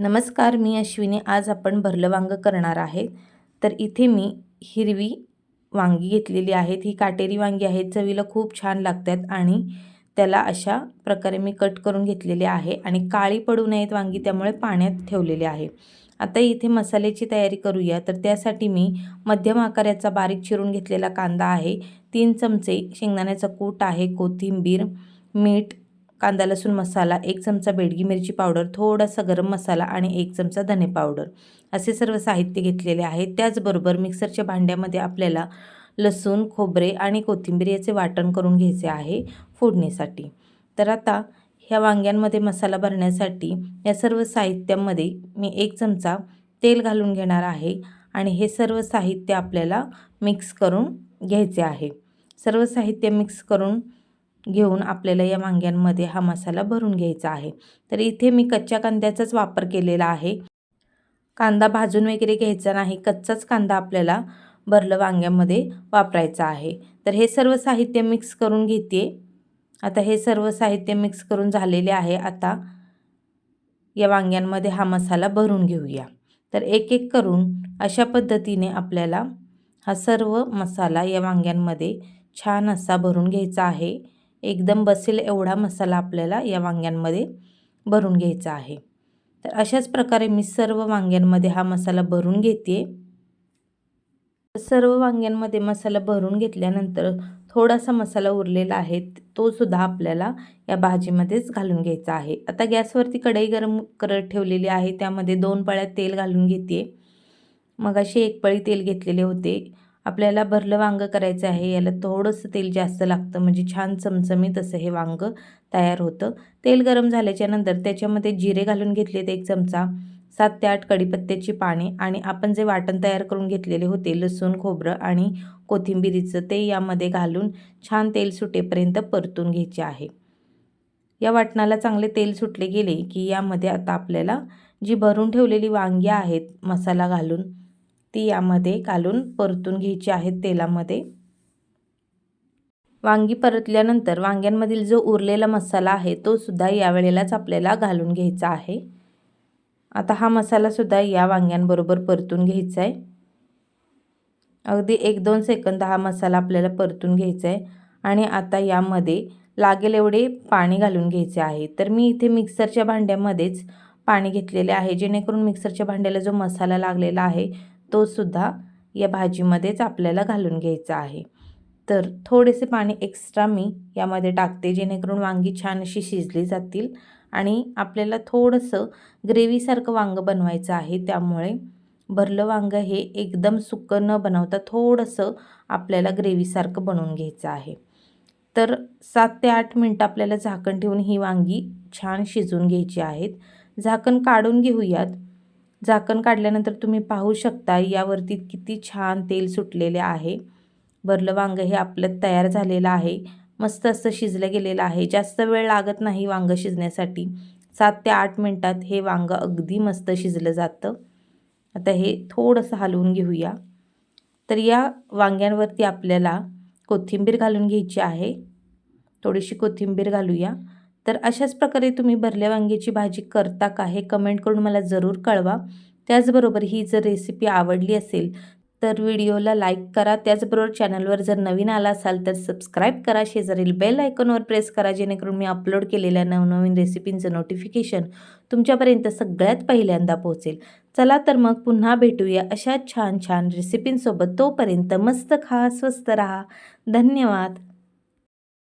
नमस्कार मी अश्विनी. आज आपण भरलं वांगं करणार आहे तर इथे मी हिरवी वांगी घेतलेली आहेत. ही काटेरी वांगी आहेत चवीला खूप छान लागतात आणि त्याला अशा प्रकारे मी कट करून घेतलेले आहे आणि काळी पडू नयेत वांगी त्यामुळे पाण्यात ठेवलेली आहे. आता इथे मसाल्याची तयारी करूया. तर त्यासाठी मी मध्यम आकाराचा बारीक चिरून घेतलेला कांदा आहे. तीन चमचे शेंगदाण्याचा कूट आहे. कोथिंबीर मीठ कांदा लसूण मसाला एक चमचा बेडगी मिरची पावडर थोडासा गरम मसाला आणि एक चमचा धने पावडर असे सर्व साहित्य घेतलेले आहे त्याचबरोबर मिक्सरच्या भांड्यामध्ये आपल्याला लसूण खोबरे आणि कोथिंबीर याचे वाटण करून घ्यायचे आहे फोडणीसाठी. तर आता ह्या वांग्यांमध्ये मसाला भरण्यासाठी या सर्व साहित्यामध्ये मी एक चमचा तेल घालून घेणार आहे आणि हे सर्व साहित्य आपल्याला मिक्स करून घ्यायचे आहे. सर्व साहित्य मिक्स करून घेऊन आपल्याला या वांग्यांमध्ये हा मसाला भरून घ्यायचा आहे. तर इथे मी कच्च्या कांद्याचाच वापर केलेला आहे. कांदा भाजून वगैरे घ्यायचा नाही कच्चाच कांदा आपल्याला भरलं वांग्यामध्ये वापरायचा आहे. तर हे सर्व साहित्य मिक्स करून घेते. आता हे सर्व साहित्य मिक्स करून झालेले आहे. आता या वांग्यांमध्ये हा मसाला भरून घेऊया. तर एक एक करून अशा पद्धतीने आपल्याला हा सर्व मसाला या वांग्यांमध्ये छान असा भरून घ्यायचा आहे. एकदम बसेल एवढा मसाला आपल्याला या वांग्यांमध्ये भरून घ्यायचा आहे. तर अशाच प्रकारे मी सर्व वांग्यांमध्ये हा मसाला भरून घेते सर्व वांग्यांमध्ये मसाला भरून घेतल्यानंतर थोडासा मसाला उरलेला आहे तो सुद्धा आपल्याला या भाजीमध्येच घालून घ्यायचा आहे. आता गॅसवरती कढई गरम करत ठेवलेली आहे त्यामध्ये दोन पळ्या तेल घालून घेते मग अशी एक पळी तेल घेतलेले होते. आपल्याला भरलं वांगं करायचं आहे याला थोडंसं तेल जास्त लागतं म्हणजे छान चमचमीत असं हे वांगं तयार होतं. तेल गरम झाल्याच्यानंतर त्याच्यामध्ये जिरे घालून घेतलेत एक चमचा सात ते आठ कडीपत्त्याची पाने आणि आपण जे वाटण तयार करून घेतलेले होते लसूण खोबरं आणि कोथिंबिरीचं ते यामध्ये घालून छान तेल सुटेपर्यंत परतून घ्यायचे आहे. या वाटणाला चांगले तेल सुटले गेले की यामध्ये आता आपल्याला जी भरून ठेवलेली वांगी आहेत मसाला घालून ती यामध्ये घालून परतून घ्यायची आहेत तेलामध्ये. वांगी परतल्यानंतर वांग्यांमधील जो उरलेला मसाला आहे तो सुद्धा यावेळेलाच आपल्याला घालून घ्यायचा आहे. आता हा मसालासुद्धा या वांग्यांबरोबर परतून घ्यायचा आहे. अगदी एक दोन सेकंद हा मसाला आपल्याला परतून घ्यायचा आहे आणि आता यामध्ये लागेल एवढे पाणी घालून घ्यायचे आहे. तर मी इथे मिक्सरच्या भांड्यामध्येच पाणी घेतलेले आहे जेणेकरून मिक्सरच्या भांड्याला जो मसाला लागलेला आहे तो सुद्धा या भाजीमध्येच आपल्याला घालून घ्यायचा आहे. तर थोडेसे पाणी एक्स्ट्रा मी यामध्ये टाकते जेणेकरून वांगी छान अशी शिजली जातील आणि आपल्याला थोडंसं ग्रेव्हीसारखं वांगं बनवायचं आहे. त्यामुळे भरलं वांगं हे एकदम सुकं न बनवता थोडंसं आपल्याला ग्रेव्हीसारखं बनवून घ्यायचं आहे. तर सात ते आठ मिनटं आपल्याला झाकण ठेवून ही वांगी छान शिजून घ्यायची आहेत. झाकण काढून घेऊयात. झाकण काढल्यानंतर तुम्ही पाहू शकता यावरती किती छान तेल सुटलेले आहे. भरलं वांगं हे आपलं तयार झालेलं आहे. मस्त असं शिजलं गेलेलं आहे. जास्त वेळ लागत नाही वांगं शिजण्यासाठी. सात ते आठ मिनटात हे वांगं अगदी मस्त शिजलं जातं. आता हे थोडंसं हलवून घेऊया. तर या वांग्यांवरती आपल्याला कोथिंबीर घालून घ्यायची आहे. थोडीशी कोथिंबीर घालूया. तर अशाच प्रकारे तुम्ही भरल्या वांग्याची भाजी करता का हे कमेंट करून मला जरूर कळवा. त्याचबरोबर ही जर रेसिपी आवडली असेल तर व्हिडिओला लाईक करा. त्याचबरोबर चॅनलवर जर नवीन आला असाल तर सबस्क्राईब करा. शेजारील बेल आयकॉनवर प्रेस करा जेणेकरून मी अपलोड केलेल्या नवनवीन रेसिपींचं नोटिफिकेशन तुमच्यापर्यंत सगळ्यात पहिल्यांदा पोहोचेल. चला तर मग पुन्हा भेटूया अशा छान छान रेसिपींसोबत तोपर्यंत मस्त खा स्वस्त रहा. धन्यवाद.